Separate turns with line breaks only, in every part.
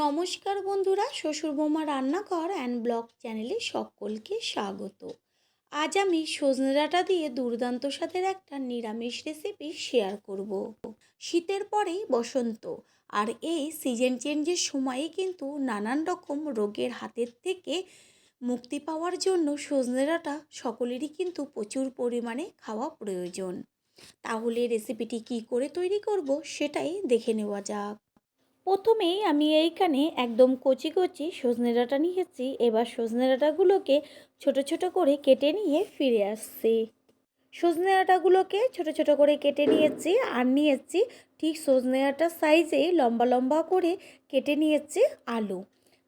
নমস্কার বন্ধুরা, শ্বশুর বৌমা রান্নাঘর অ্যান্ড ব্লগ চ্যানেলে সকলকে স্বাগত। আজ আমি সজনে ডাঁটা দিয়ে দুর্দান্ত স্বাদের একটা নিরামিষ রেসিপি শেয়ার করব। শীতের পরেই বসন্ত, আর এই সিজন চেঞ্জের সময়ে কিন্তু নানান রকম রোগের হাতের থেকে মুক্তি পাওয়ার জন্য সজনে ডাঁটা সকলেরই কিন্তু প্রচুর পরিমাণে খাওয়া প্রয়োজন। তাহলে রেসিপিটি কি করে তৈরি করব সেটাই দেখে নেওয়া যাক। প্রথমেই আমি এইখানে একদম কচি কচি সজনে ডাঁটা নিয়েছি। এবার সজনে ডাঁটাগুলোকে ছোট ছোট করে কেটে নিয়ে ফিরে আসছি। সজনে ডাঁটাগুলোকে ছোট ছোট করে কেটে নিয়েছি আর নিয়েছি ঠিক সজনে ডাঁটার সাইজে লম্বা লম্বা করে কেটে নিয়েছি আলু।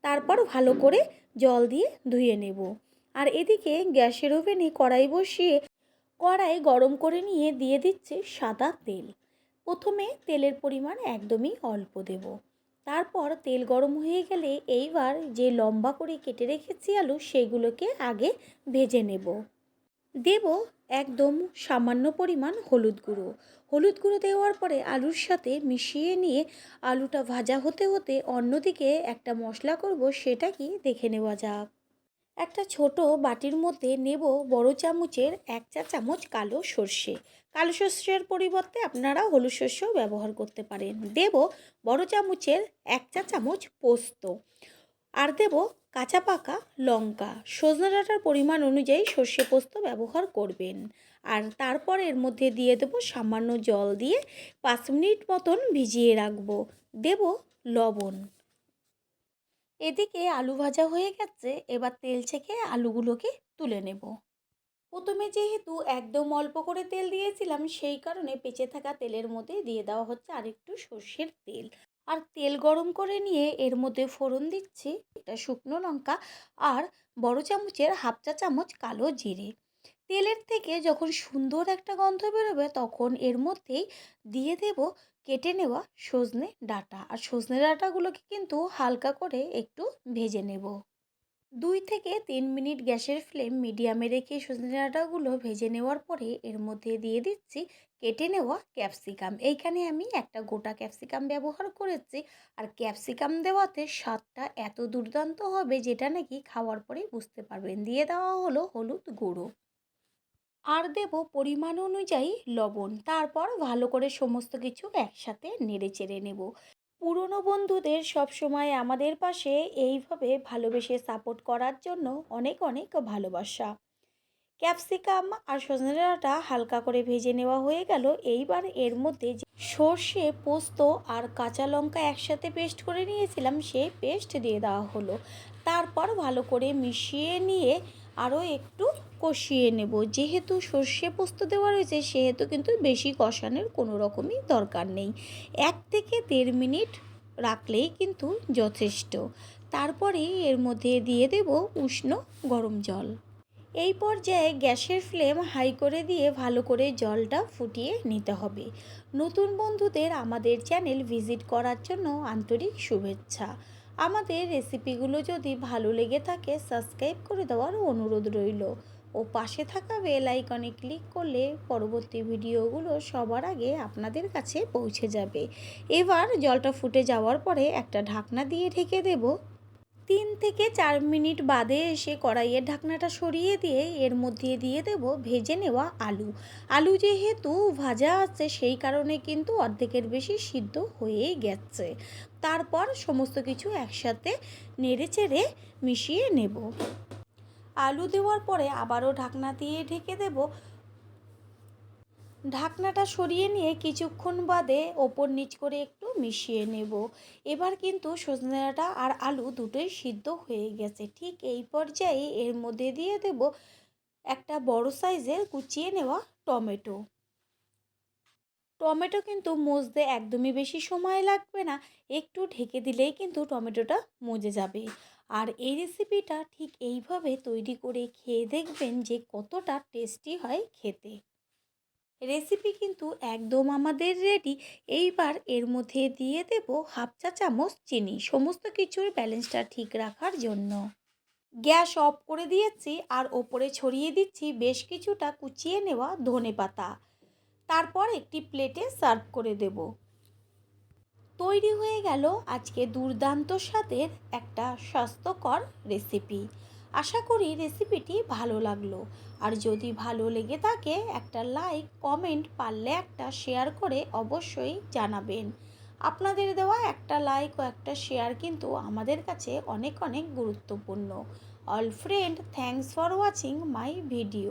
তারপর ভালো করে জল দিয়ে ধুয়ে নেব। আর এদিকে গ্যাসের ওভেনে কড়াই বসিয়ে কড়াই গরম করে নিয়ে দিয়ে দিচ্ছে সাদা তেল। প্রথমে তেলের পরিমাণ একদমই অল্প দেব। তারপর তেল গরম হয়ে গেলে এইবার যে লম্বা করে কেটে রেখেছি আলু, সেগুলোকে আগে ভেজে নেব। দেব একদম সামান্য পরিমাণ হলুদ গুঁড়ো। হলুদ গুঁড়ো দেওয়ার পরে আলুর সাথে মিশিয়ে নিয়ে আলুটা ভাজা হতে হতে অন্যদিকে একটা মশলা করব, সেটা কি দেখে নেওয়া যাক। একটা ছোট বাটির মধ্যে নেব বড় চামচের এক চা চামচ কালো সর্ষে। কালো সর্ষের পরিবর্তে আপনারা হলুদ শস্যও ব্যবহার করতে পারেন। দেব বড় চামচের এক চা চামচ পোস্ত আর দেব কাঁচা পাকা লঙ্কা। সজনে ডাঁটার পরিমাণ অনুযায়ী সর্ষে পোস্ত ব্যবহার করবেন। আর তারপর এর মধ্যে দিয়ে দেবো সামান্য জল দিয়ে পাঁচ মিনিট মতন ভিজিয়ে রাখব। দেব লবণ। এদিকে আলু ভাজা হয়ে গেছে, এবার তেল ছেঁকে আলুগুলোকে তুলে নেব। প্রথমে যেহেতু একদম অল্প করে তেল দিয়েছিলাম, সেই কারণে পেঁচে থাকা তেলের মধ্যে দিয়ে দেওয়া হচ্ছে আরেকটু সর্ষের তেল। আর তেল গরম করে নিয়ে এর মধ্যে ফোড়ন দিচ্ছি, এটা শুকনো লঙ্কা আর বড় চামচের হাফ চা চামচ কালো জিরে। তেলের থেকে যখন সুন্দর একটা গন্ধ বেরোবে, তখন এর মধ্যেই দিয়ে দেব, কেটে নেওয়া সজনে ডাঁটা। আর সজনে ডাঁটাগুলোকে কিন্তু হালকা করে একটু ভেজে নেব। দুই থেকে তিন মিনিট গ্যাসের ফ্লেম মিডিয়ামে রেখে সজনে ডাঁটাগুলো ভেজে নেওয়ার পরে এর মধ্যে দিয়ে দিচ্ছি কেটে নেওয়া ক্যাপসিকাম। এইখানে আমি একটা গোটা ক্যাপসিকাম ব্যবহার করেছি। আর ক্যাপসিকাম দেওয়াতে স্বাদটা এত দুর্দান্ত হবে, যেটা নাকি খাওয়ার পরে বুঝতে পারবেন। দিয়ে দেওয়া হলো হলুদ গুঁড়ো। আর দেব পরিমাণ অনুযায়ী লবণ। তারপর ভালো করে সমস্ত কিছু একসাথে নেড়ে চেড়ে নেব। পুরনো বন্ধুদের সবসময় আমাদের পাশে এইভাবে ভালোবেসে সাপোর্ট করার জন্য অনেক অনেক ভালোবাসা। ক্যাপসিকাম আর সজনে ডাঁটা হালকা করে ভেজে নেওয়া হয়ে গেল। এইবার এর মধ্যে যে সর্ষে, পোস্ত আর কাঁচা লঙ্কা একসাথে পেস্ট করে নিয়েছিলাম সেই পেস্ট দিয়ে দেওয়া হলো। তারপর ভালো করে মিশিয়ে নিয়ে আরও একটু কষিয়ে নেব। যেহেতু সর্ষে পোস্ত দেওয়া রয়েছে, সেহেতু কিন্তু বেশি কষানোর কোনো রকমই দরকার নেই। এক থেকে দেড় মিনিট রাখলেই কিন্তু যথেষ্ট। তারপরে এর মধ্যে দিয়ে দেব উষ্ণ গরম জল। এই পর্যায়ে গ্যাসের ফ্লেম হাই করে দিয়ে ভালো করে জলটা ফুটিয়ে নিতে হবে। নতুন বন্ধুদের আমাদের চ্যানেল ভিজিট করার জন্য আন্তরিক শুভেচ্ছা। আমাদের রেসিপিগুলো যদি ভালো লেগে থাকে, সাবস্ক্রাইব করে দেওয়ার অনুরোধ রইল। ও পাশে থাকা বেল আইকনে ক্লিক করলে পরবর্তী ভিডিওগুলো সবার আগে আপনাদের কাছে পৌঁছে যাবে। এবার জলটা ফুটে যাওয়ার পরে একটা ঢাকনা দিয়ে ঢেকে দেব। তিন থেকে চার মিনিট বাদে এসে কড়াইয়ের ঢাকনাটা সরিয়ে দিয়ে এর মধ্যে দিয়ে দেব ভেজে নেওয়া আলু। আলু যেহেতু ভাজা আছে, সেই কারণে কিন্তু অর্ধেকের বেশি সিদ্ধ হয়েই গেছে। তারপর সমস্ত কিছু একসাথে নেড়ে চেড়ে মিশিয়ে নেব। আলু দেওয়ার পরে আবারও ঢাকনা দিয়ে ঢেকে দেব। ঢাকনাটা সরিয়ে নিয়ে কিছুক্ষণ বাদে ওপর নিচ করে একটু মিশিয়ে নেব। এবার কিন্তু সজনে ডাঁটা আর আলু দুটোই সিদ্ধ হয়ে গেছে। ঠিক এই পর্যায়ে এর মধ্যে দিয়ে দেব একটা বড় সাইজের কুচিয়ে নেওয়া টমেটো। টমেটো কিন্তু মজতে একদমই বেশি সময় লাগবে না। একটু ঢেকে দিলেই কিন্তু টমেটোটা মজে যাবে। আর এই রেসিপিটা ঠিক এইভাবে তৈরি করে খেয়ে দেখবেন যে কতটা টেস্টি হয় খেতে। রেসিপি কিন্তু একদম আমাদের রেডি এইবার এর মধ্যে দিয়ে দেব হাফ চা চামচ চিনি, সমস্ত কিছুর ব্যালেন্সটা ঠিক রাখার জন্য। গ্যাস অফ করে দিয়েছি আর ওপরে ছড়িয়ে দিচ্ছি বেশ কিছুটা কুচিয়ে নেওয়া ধনে পাতা তারপর একটি প্লেটে সার্ভ করে দেব। তৈরি হয়ে গেল আজকে দুর্দান্ত স্বাদের একটা স্বাস্থ্যকর রেসিপি আশা করি রেসিপিটি ভালো লাগল। আর যদি ভালো লেগে থাকে, একটা লাইক কমেন্ট পারলে একটা শেয়ার করে অবশ্যই জানাবেন। আপনাদের দেওয়া একটা লাইক ও একটা শেয়ার কিন্তু আমাদের কাছে অনেক অনেক গুরুত্বপূর্ণ। All friend thanks for watching my video